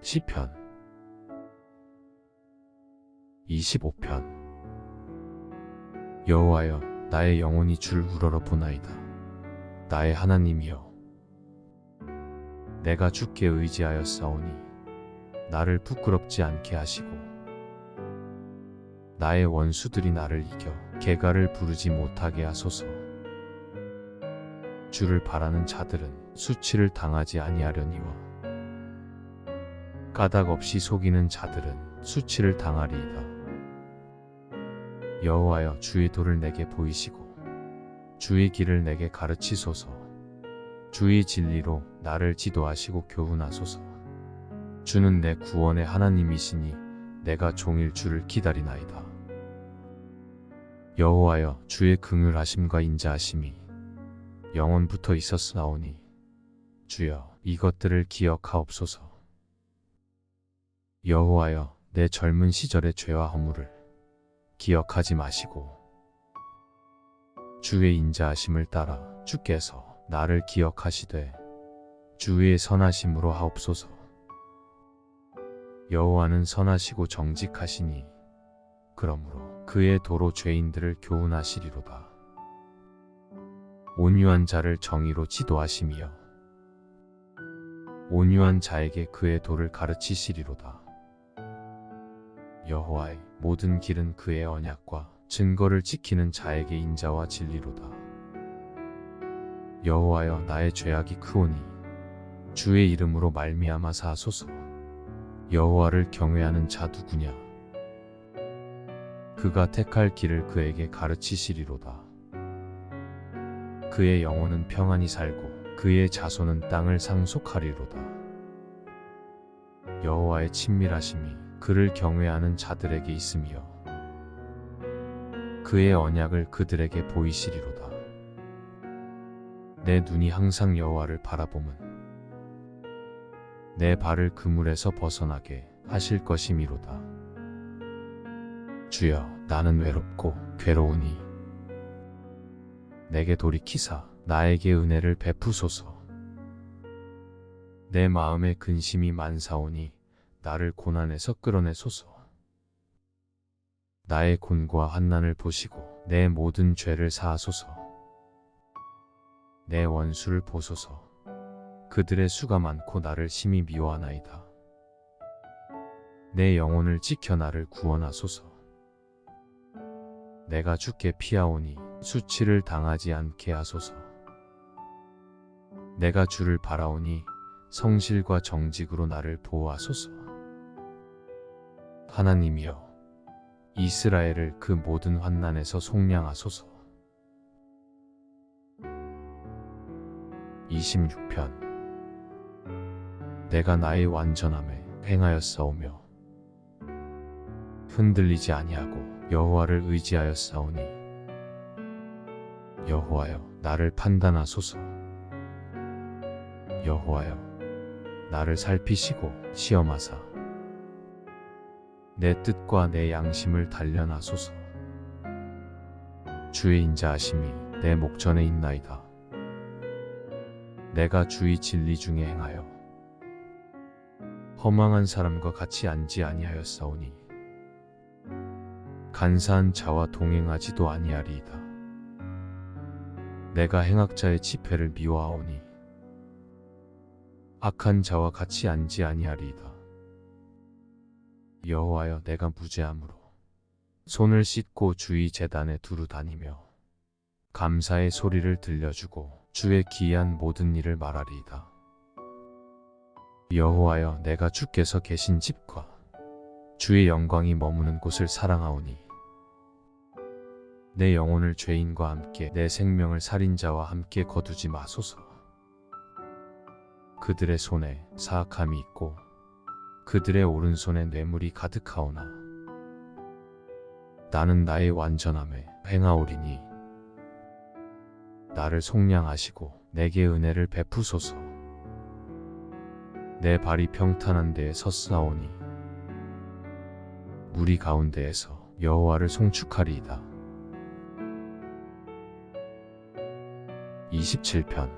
시편 25편 여호와여 나의 영혼이 줄 우러러 보나이다. 나의 하나님이여 내가 주께 의지하여 싸우니 나를 부끄럽지 않게 하시고 나의 원수들이 나를 이겨 개가를 부르지 못하게 하소서. 주를 바라는 자들은 수치를 당하지 아니하려니와 까닭 없이 속이는 자들은 수치를 당하리이다. 여호와여 주의 도를 내게 보이시고 주의 길을 내게 가르치소서. 주의 진리로 나를 지도하시고 교훈하소서. 주는 내 구원의 하나님이시니 내가 종일 주를 기다리나이다. 여호와여 주의 긍휼하심과 인자하심이 영원부터 있었사오니 주여 이것들을 기억하옵소서. 여호와여 내 젊은 시절의 죄와 허물을 기억하지 마시고 주의 인자하심을 따라 주께서 나를 기억하시되 주의 선하심으로 하옵소서. 여호와는 선하시고 정직하시니 그러므로 그의 도로 죄인들을 교훈하시리로다. 온유한 자를 정의로 지도하심이여 온유한 자에게 그의 도를 가르치시리로다 여호와의 모든 길은 그의 언약과 증거를 지키는 자에게 인자와 진리로다. 여호와여 나의 죄악이 크오니 주의 이름으로 말미암아사 하소서. 여호와를 경외하는 자 누구냐? 그가 택할 길을 그에게 가르치시리로다. 그의 영혼은 평안히 살고 그의 자손은 땅을 상속하리로다. 여호와의 친밀하심이 그를 경외하는 자들에게 있으며 그의 언약을 그들에게 보이시리로다. 내 눈이 항상 여호와를 바라봄은 내 발을 그물에서 벗어나게 하실 것이미로다. 주여 나는 외롭고 괴로우니 내게 돌이키사 나에게 은혜를 베푸소서. 내 마음에 근심이 많사오니 나를 고난에서 끌어내소서. 나의 곤과 환난을 보시고 내 모든 죄를 사하소서. 내 원수를 보소서. 그들의 수가 많고 나를 심히 미워하나이다. 내 영혼을 지켜 나를 구원하소서. 내가 주께 피하오니 수치를 당하지 않게 하소서. 내가 주를 바라오니 성실과 정직으로 나를 보호하소서. 하나님이여 이스라엘을 그 모든 환난에서 속량하소서. 26편. 내가 나의 완전함에 행하였사오며 흔들리지 아니하고 여호와를 의지하였사오니 여호와여 나를 판단하소서. 여호와여 나를 살피시고 시험하사 내 뜻과 내 양심을 단련하소서. 주의 인자하심이 내 목전에 있나이다. 내가 주의 진리 중에 행하여 허망한 사람과 같이 앉지 아니하였사오니 간사한 자와 동행하지도 아니하리이다. 내가 행악자의 지폐를 미워하오니 악한 자와 같이 앉지 아니하리이다. 여호와여 내가 무죄함으로 손을 씻고 주의 재단에 두루 다니며 감사의 소리를 들려주고 주의 기이한 모든 일을 말하리이다. 여호와여 내가 주께서 계신 집과 주의 영광이 머무는 곳을 사랑하오니 내 영혼을 죄인과 함께 내 생명을 살인자와 함께 거두지 마소서. 그들의 손에 사악함이 있고 그들의 오른손에 뇌물이 가득하오나? 나는 나의 완전함에 행하오리니 나를 속량하시고 내게 은혜를 베푸소서. 내 발이 평탄한 데에 섰사오니 무리 가운데에서 여호와를 송축하리이다. 27편.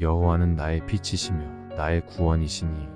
여호와는 나의 빛이시며 나의 구원이시니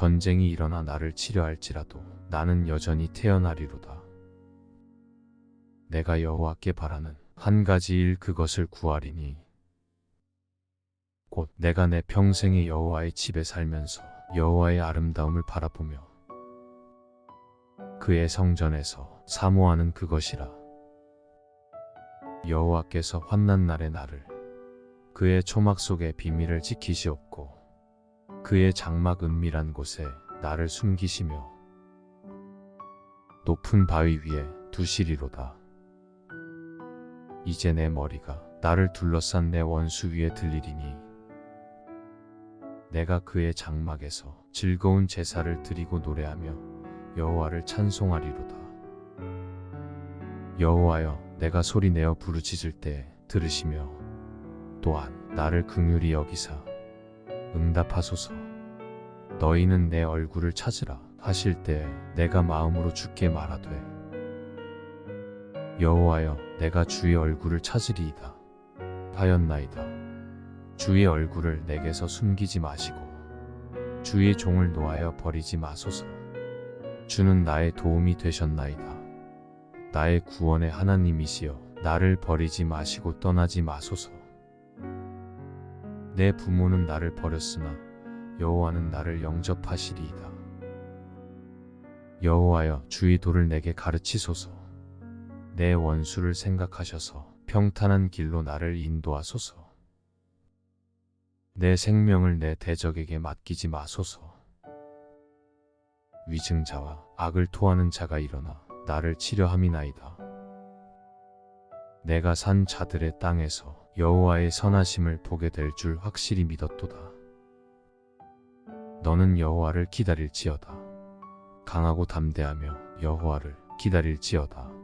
전쟁이 일어나 나를 치려 할지라도 나는 여전히 태어나리로다. 내가 여호와께 바라는 한 가지 일 그것을 구하리니 곧 내가 내 평생에 여호와의 집에 살면서 여호와의 아름다움을 바라보며 그의 성전에서 사모하는 그것이라 여호와께서 환난 날의 나를 그의 초막 속의 비밀을 지키시옵고 그의 장막 은밀한 곳에 나를 숨기시며 높은 바위 위에 두시리로다. 이제 내 머리가 나를 둘러싼 내 원수 위에 들리리니 내가 그의 장막에서 즐거운 제사를 드리고 노래하며 여호와를 찬송하리로다. 여호와여 내가 소리 내어 부르짖을 때 들으시며 또한 나를 긍휼히 여기사 응답하소서. 너희는 내 얼굴을 찾으라 하실 때 내가 마음으로 주께 말하되 여호와여 내가 주의 얼굴을 찾으리이다 하였나이다. 주의 얼굴을 내게서 숨기지 마시고 주의 종을 놓아여 버리지 마소서. 주는 나의 도움이 되셨나이다. 나의 구원의 하나님이시여 나를 버리지 마시고 떠나지 마소서. 내 부모는 나를 버렸으나 여호와는 나를 영접하시리이다. 여호와여 주의 도를 내게 가르치소서. 내 원수를 생각하셔서 평탄한 길로 나를 인도하소서. 내 생명을 내 대적에게 맡기지 마소서. 위증자와 악을 토하는 자가 일어나 나를 치려함이나이다. 내가 산 자들의 땅에서 여호와의 선하심을 보게 될 줄 확실히 믿었도다. 너는 여호와를 기다릴지어다. 강하고 담대하며 여호와를 기다릴지어다.